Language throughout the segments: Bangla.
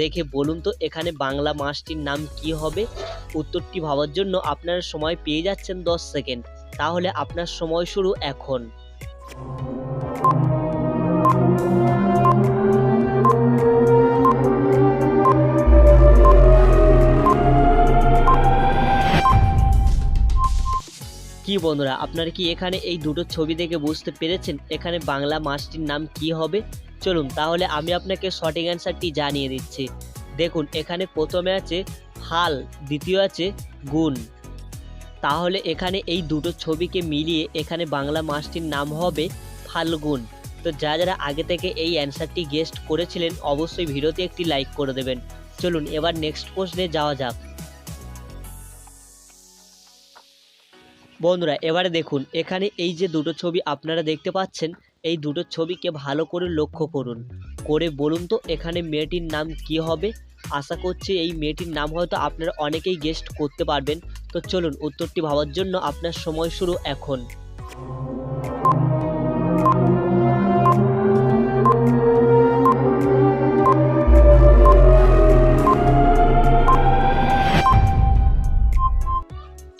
দেখে বলুন তো, এখানে বাংলা মাসটির নাম কি হবে? উত্তরটি ভাবার জন্য আপনারা সময় পেয়ে যাচ্ছেন দশ সেকেন্ড। তাহলে আপনার সময় শুরু এখন। কি বন্ধুরা, আপনারা কি এখানে এই দুটো ছবি দেখে বুঝতে পেরেছেন? এখানে বাংলা মাসটির নাম কি হবে? চলুন তাহলে আমি আপনাকে সঠিক অ্যান্সারটি জানিয়ে দিচ্ছি। দেখুন, এখানে প্রথমে আছে হাল, দ্বিতীয় আছে গুণ। তাহলে এখানে এই দুটো ছবিকে মিলিয়ে এখানে বাংলা মাসটির নাম হবে ফাল্গুন। তো যারা যারা আগে থেকে এই অ্যান্সারটি গেস্ট করেছিলেন, অবশ্যই ভিডিওতে একটি লাইক করে দেবেন। চলুন, এবার নেক্সট প্রশ্নে যাওয়া যাক। বন্ধুরা, এবারে দেখুন, এখানে এই যে দুটো ছবি আপনারা দেখতে পাচ্ছেন এই দুটো ছবিকে ভালো করে লক্ষ্য করুন। করে বলুন তো, এখানে মেয়েটির নাম কি হবে? আশা করছি এই মেয়েটির নাম হয়তো আপনারা অনেকেই গেস্ট করতে পারবেন। তো চলুন, উত্তরটি ভাবার জন্য আপনার সময় শুরু এখন।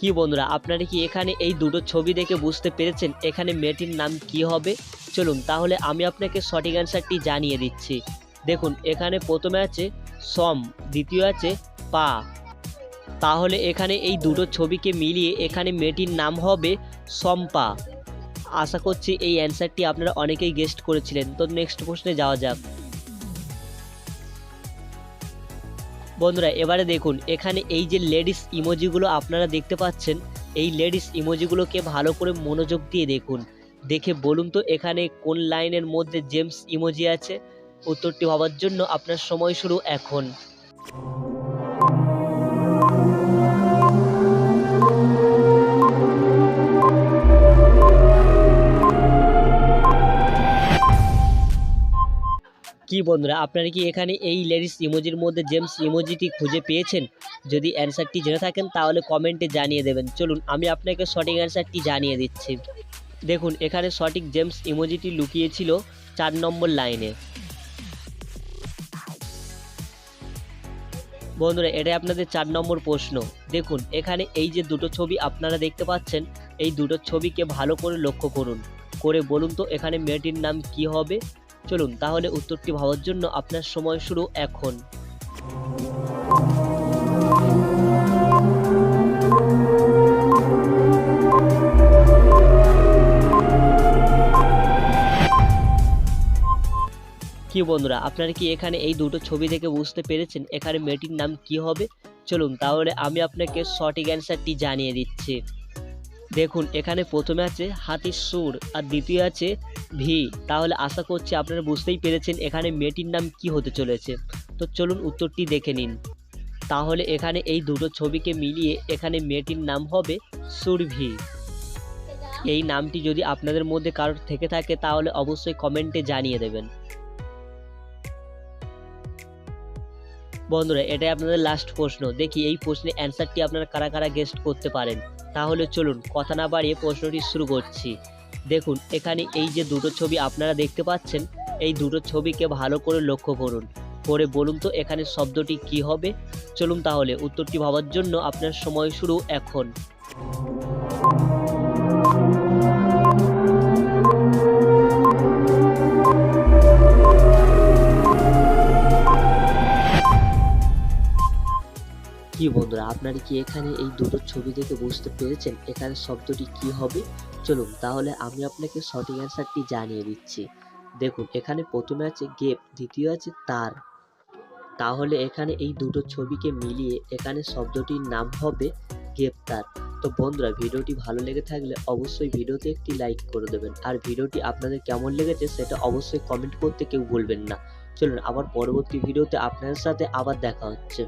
কি বন্ধুরা, আপনারা কি এখানে এই দুটো ছবি দেখে বুঝতে পেরেছেন এখানে মেয়েটির নাম কি হবে? চলুন তাহলে আমি আপনাকে সঠিক অ্যান্সারটি জানিয়ে দিচ্ছি। দেখুন, এখানে প্রথমে আছে সম, দ্বিতীয় আছে পা। তাহলে এখানে এই দুটো ছবিকে মিলিয়ে এখানে মেয়েটির নাম হবে সম্পা। আশা করছি এই অ্যান্সারটি আপনারা অনেকেই গেস্ট করেছিলেন। তো নেক্সট প্রশ্নে যাওয়া যাক। বন্ধুরা, এবারে দেখুন, এখানে এই যে লেডিস ইমোজিগুলো আপনারা দেখতে পাচ্ছেন, এই লেডিস ইমোজিগুলোকে ভালো করে মনোযোগ দিয়ে দেখুন। দেখে বলুন তো, এখানে কোন লাইনের মধ্যে জেমস ইমোজি আছে? উত্তরটি ভাবার জন্য আপনার সময় শুরু এখন। কি বন্ধুরা, আপনারা কি এখানে এই লেডিস ইমোজির মধ্যে জেমস ইমোজিটি খুঁজে পেয়েছেন? যদি অ্যান্সারটি জেনে থাকেন, তাহলে কমেন্টে জানিয়ে দেবেন। চলুন, আমি আপনাকে সঠিক অ্যান্সারটি জানিয়ে দিচ্ছি। দেখুন, এখানে সঠিক জেমস ইমোজিটি লুকিয়েছিল চার নম্বর লাইনে। বন্ধুরা, এটাই আপনাদের চার নম্বর প্রশ্ন। দেখুন, এখানে এই যে দুটো ছবি আপনারা দেখতে পাচ্ছেন, এই দুটো ছবিকে ভালো করে লক্ষ্য করুন। করে বলুন তো, এখানে মেয়েটির নাম কি হবে? চলুন তাহলে উত্তরটি ভাবার জন্য আপনার সময় শুরু এখন। কি বন্ধুরা, আপনারা কি এখানে এই দুটো ছবি দেখে বুঝতে পেরেছেন এখানে মেয়েটির নাম কি হবে? চলুন তাহলে আমি আপনাকে সঠিক অ্যান্সারটি জানিয়ে দিচ্ছি। দেখুন, এখানে প্রথমে আছে হাতির সুর আর দ্বিতীয় আছে ভি। তাহলে আশা করছি আপনারা বুঝতেই পেরেছেন এখানে মেয়েটির নাম কি হতে চলেছে। তো চলুন উত্তরটি দেখে নিন। তাহলে এখানে এই দুটো ছবিকে মিলিয়ে এখানে মেয়েটির নাম হবে সুরভি এই নামটি যদি আপনাদের মধ্যে কারোর থেকে থাকে, তাহলে অবশ্যই কমেন্টে জানিয়ে দেবেন। বন্ধুরা, এটাই আপনাদের লাস্ট প্রশ্ন। দেখি এই প্রশ্নের অ্যান্সারটি আপনারা কারা কারা গেস্ট করতে পারেন। তাহলে চলুন কথা না বাড়িয়ে প্রশ্নটি শুরু করছি। দেখুন, এখানে এই যে দুটো ছবি আপনারা দেখতে পাচ্ছেন, এই দুটো ছবিকে ভালো করে লক্ষ্য করুন। করে বলুন তো এখানে শব্দটি কি হবে? চলুন তাহলে উত্তরটি ভাবার জন্য আপনার সময় শুরু এখন। আপনারা কি এখানে এই দুটো ছবি দেখে বুঝতে পেরেছেন এখানে শব্দটি কি হবে? চলুন, তাহলে আমি আপনাকে সঠিক অ্যান্সারটি জানিয়ে দিচ্ছি। দেখুন, এখানে প্রথমে আছে গেপ দ্বিতীয় আছে তার। তাহলে এখানে এই দুটো ছবিকে মিলিয়ে এখানে শব্দটির নাম হবে গ্রেপ্তার তো বন্ধুরা, ভিডিওটি ভালো লেগে থাকলে অবশ্যই ভিডিওতে একটি লাইক করে দেবেন। আর ভিডিওটি আপনাদের কেমন লেগেছে সেটা অবশ্যই কমেন্ট করতে কেউ বলবেন না। চলুন, আবার পরবর্তী ভিডিওতে আপনাদের সাথে আবার দেখা হচ্ছে।